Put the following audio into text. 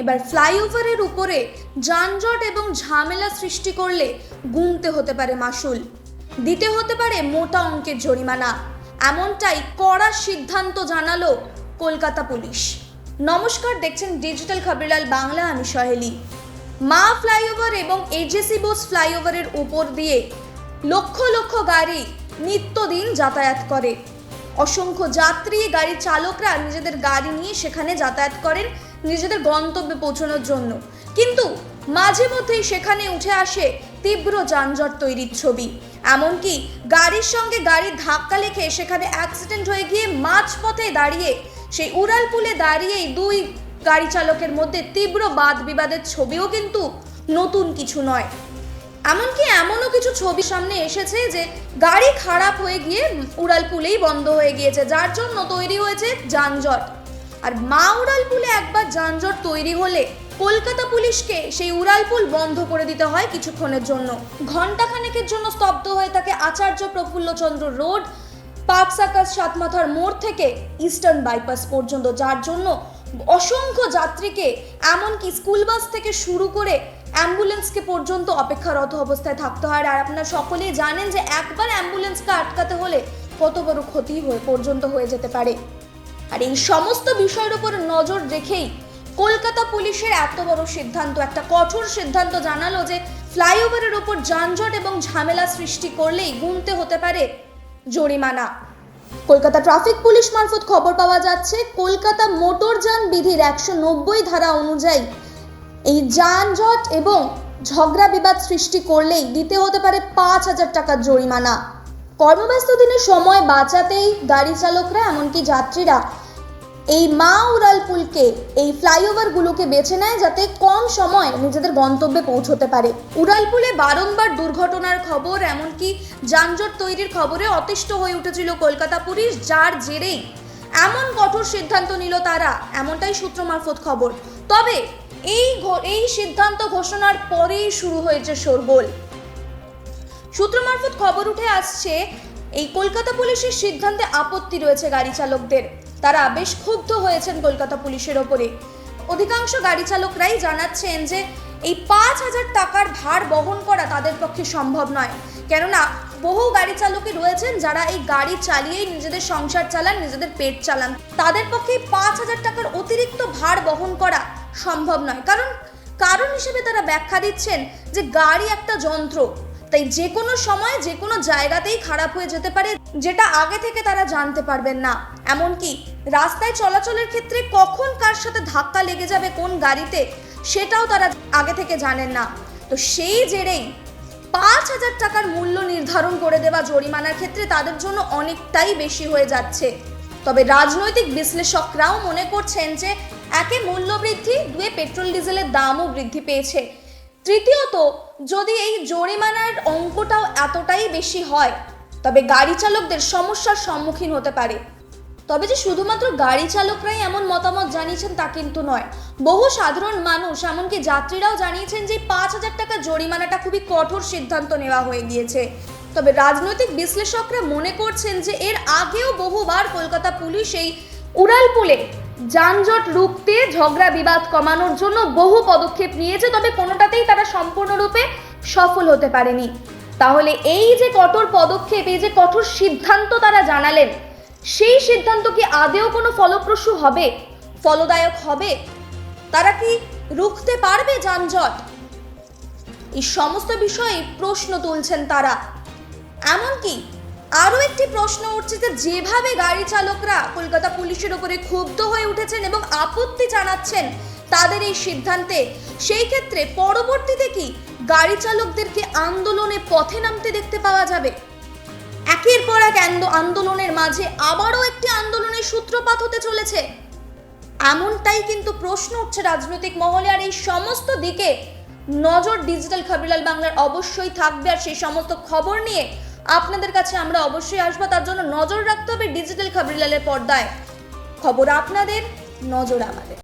এবার ফ্লাইওভারের উপরে যানজট এবং ঝামেলা সৃষ্টি করলে গুনতে হতে পারে মাসুল দিতে হতে পারে মোটা অঙ্কের জরিমানা। এমনটাই কড়া সিদ্ধান্ত জানালো কলকাতা পুলিশ। নমস্কার, দেখছেন ডিজিটাল খবরিলাল বাংলা, আমি সহেলি। মা ফ্লাইওভার এবং এজেসি বোস ফ্লাইওভারের উপর দিয়ে লক্ষ লক্ষ গাড়ি নিত্যদিন যাতায়াত করে। অসংখ্য যাত্রী, গাড়ি চালকরা নিজেদের গাড়ি নিয়ে সেখানে যাতায়াত করেন। নিজেদের গন্তব্যে পৌঁছানোর জন্য। কিন্তু মাঝে মধ্যেই সেখানে উঠে আসে তীব্র যানজট তৈরির ছবি। এমনকি গাড়ির সঙ্গে গাড়ির ধাক্কা লেখে সেখানে অ্যাক্সিডেন্ট হয়ে গিয়ে মাঝপথে দাঁড়িয়ে, সেই উড়াল পুলে দাঁড়িয়েই দুই গাড়ি চালকের মধ্যে তীব্র বাদ বিবাদের ছবিও কিন্তু নতুন কিছু নয়। এমনকি এমনও কিছু ছবি সামনে এসেছে যে গাড়ি খারাপ হয়ে গিয়ে উড়াল পুলেই বন্ধ হয়ে গিয়েছে, যার জন্য তৈরি হয়েছে যানজট। আর মা উড়াল পুলে একবার যানজট তৈরি হলে কলকাতা পুলিশকে সেই উড়াল পুল বন্ধ করে দিতে হয় কিছুক্ষণের জন্য। ঘণ্টাখানেকের জন্য স্তব্ধ হয়ে থাকে Acharya Prafulla Chandra road park circus সাতমাথার মোড় থেকে ইস্টার্ন বাইপাস পর্যন্ত, যার জন্য অসংখ্য যাত্রীকে এমনকি স্কুল বাস থেকে শুরু করে অ্যাম্বুলেন্সকে পর্যন্ত অপেক্ষারত অবস্থায় থাকতে হয়। আর আপনারা সকলেই জানেন যে একবার অ্যাম্বুলেন্সকে আটকাতে হলে কত বড় ক্ষতি হয়ে পর্যন্ত হয়ে যেতে পারে। আর এই সমস্ত বিষয়ের উপর নজর রেখেই কলকাতা পুলিশের এত বড় সিদ্ধান্ত, একটা কঠোর সিদ্ধান্ত জানালো যে ফ্লাইওভারের উপর যানজট এবং ঝামেলা সৃষ্টি করলেই গুনতে হতে পারে জরিমানা। কলকাতা ট্রাফিক পুলিশ মারফত খবর পাওয়া যাচ্ছে, কলকাতা মোটরযান বিধির একশো নব্বই ধারা অনুযায়ী এই যানজট এবং ঝগড়া বিবাদ সৃষ্টি করলেই দিতে হতে পারে পাঁচ হাজার টাকার জরিমানা। কর্মব্যস্ত দিনে সময় বাঁচাতেই গাড়ি চালকরা, এমনকি যাত্রীরা এই মা উড়ালপুলকে এই ফ্লাইওভারগুলোকে বেছে নেয় যাতে কম সময় নিজেদের গন্তব্যে পৌঁছতে পারে। উড়ালপুলে বারংবার দুর্ঘটনার খবর, এমনকি যানজট তৈরির খবরে অতিষ্ঠ হয়ে উঠেছিল কলকাতা পুলিশ, যার জেরেই এমন কঠোর সিদ্ধান্ত নিল তারা, এমনটাই সূত্র মারফত খবর। তবে এই এই সিদ্ধান্ত ঘোষণার পরেই শুরু হয়েছে শোরগোল। সূত্র মারফত খবর উঠে আসছে, এই কলকাতা পুলিশের সিদ্ধান্তে আপত্তি রয়েছে গাড়ি চালকদের। তারা বেশ ক্ষুব্ধ হয়েছেন কলকাতা পুলিশের ওপরে। অধিকাংশ গাড়ি চালকরাই জানাচ্ছেন যে, এই পাঁচ হাজার টাকার ভার বহন করা তাদের পক্ষে সম্ভব নয়। কেননা, বহু গাড়ি চালকই রয়েছেন যারা এই গাড়ি চালিয়েই নিজেদের সংসার চালান, নিজেদের পেট চালান। তাদের পক্ষে পাঁচ হাজার টাকার অতিরিক্ত ভার বহন করা সম্ভব নয়। কারণ কারণ হিসেবে তারা ব্যাখ্যা দিচ্ছেন যে, গাড়ি একটা যন্ত্র। তাই যে কোনো সময়, যে কোনো জায়গাতেই খারাপ হয়ে যেতে পারে। যেটা আগে থেকে তারা জানতে পারবেন না। এমনকি রাস্তায় চলাচলের ক্ষেত্রে কখন কার সাথে ধাক্কা লেগে যাবে, কোন গাড়িতে, সেটাও তারা আগে থেকে জানেন না। তো সেই জেরেই পাঁচ হাজার টাকার মূল্য নির্ধারণ করে দেওয়া জরিমানার ক্ষেত্রে তাদের জন্য অনেকটাই বেশি হয়ে যাচ্ছে। তবে রাজনৈতিক বিশ্লেষকরাও মনে করছেন যে, একে মূল্যবৃদ্ধি দুয়ে পেট্রোল ডিজেলের দামও বৃদ্ধি পেয়েছে। তৃতীয়ত, যদি এই জরিমানার অঙ্কটাও এতটাই বেশি হয় তবে গাড়ি চালকদের সমস্যার সম্মুখীন হতে পারে। তবে যে শুধুমাত্র গাড়ি চালকরাই এমন মতামত জানিয়েছেন তা কিন্তু নয়। বহু সাধারণ মানুষ, এমনকি যাত্রীরাও জানিয়েছেন যে পাঁচ হাজার টাকা জরিমানাটা খুবই কঠোর সিদ্ধান্ত নেওয়া হয়ে গিয়েছে। তবে রাজনৈতিক বিশ্লেষকরা মনে করছেন যে এর আগেও বহুবার কলকাতা পুলিশ এই উড়ালপুলে যানজট রুখতে ঝগড়া বিবাদ কমানোর জন্য বহু পদক্ষেপ নিয়েছে, তবে কোনোটাতেই তারা সম্পূর্ণরূপে সফল হতে পারেনি। তাহলে এই যে কঠোর পদক্ষেপ, এই যে কঠোর সিদ্ধান্ত তারা জানালেন, সেই সিদ্ধান্ত কি আদেও কোনো ফলপ্রসূ হবে, ফলদায়ক হবে? তারা কি রুখতে পারবে যানজট? এই সমস্ত বিষয়ে প্রশ্ন তুলছেন তারা। এমনকি আরও একটি প্রশ্ন উঠছে যে, যেভাবে গাড়ি চালকরা কলকাতা পুলিশের উপরে ক্ষুব্ধ হয়ে উঠেছেন এবং আপত্তি জানাচ্ছেন তাদের এই সিদ্ধান্তে, সেই ক্ষেত্রে পরবর্তীতে কি গাড়ি চালকদেরকে আন্দোলনে পথে নামতে দেখতে পাওয়া যাবে। একের পর এক আন্দোলনের মাঝে আবারও একটি আন্দোলনের সূত্রপাত হতে চলেছে। এমনটাই কিন্তু প্রশ্ন উঠছে রাজনৈতিক মহলে। আর এই সমস্ত দিকে নজর ডিজিটাল খবরিলাল বাংলার অবশ্যই থাকবে। আর সেই সমস্ত খবর নিয়ে আপনাদের কাছে আমরা অবশ্যই আসব। তার জন্য নজর রাখতে হবে ডিজিটাল খবরিলালের পর্দায়। খবর আপনাদের, নজর আমাদের।